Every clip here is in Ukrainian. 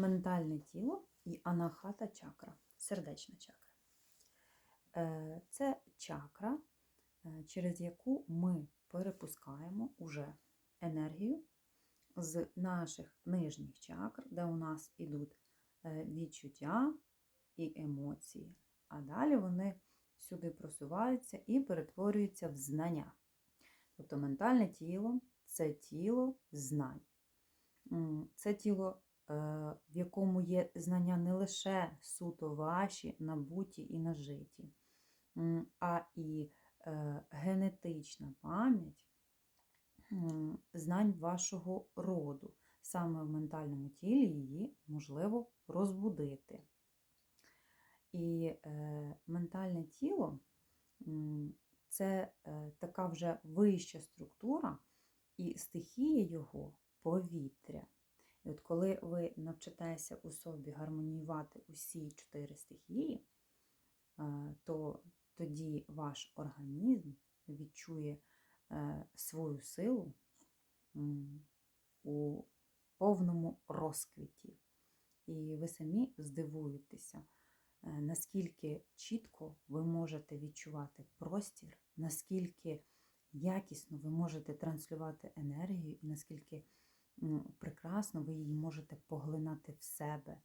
ментальне тіло і анахата чакра, сердечна чакра. Е, Це чакра, е, через яку ми перепускаємо уже енергію з наших нижніх чакр, де у нас ідуть е, відчуття і емоції. А далі вони сюди просуваються і перетворюються в знання. Тобто ментальне тіло це тіло знань. Це тіло, в якому є знання не лише суто ваші, набуті і нажиті, а і е, генетична пам'ять знань вашого роду. Саме в ментальному тілі її можливо розбудити. І е, ментальне тіло це е, така вже вища структура, і стихія його повітря. І от коли ви навчитеся у собі гармоніювати усі чотири стихії, е, то тоді ваш організм відчує е, свою силу у повному розквіті. І ви самі здивуєтеся, е, наскільки чітко ви можете відчувати простір, наскільки якісно ви можете транслювати енергію, і наскільки прекрасно ви її можете поглинати в себе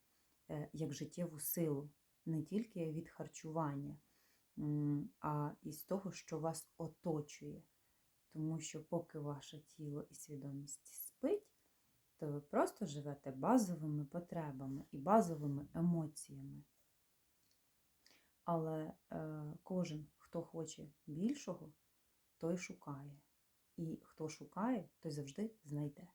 е, як життєву силу, не тільки від харчування, а і з того, що вас оточує. Тому що поки ваше тіло і свідомість спить, то ви просто живете базовими потребами і базовими емоціями. Але е, кожен, хто хоче більшого, той шукає. І хто шукає, той завжди знайде.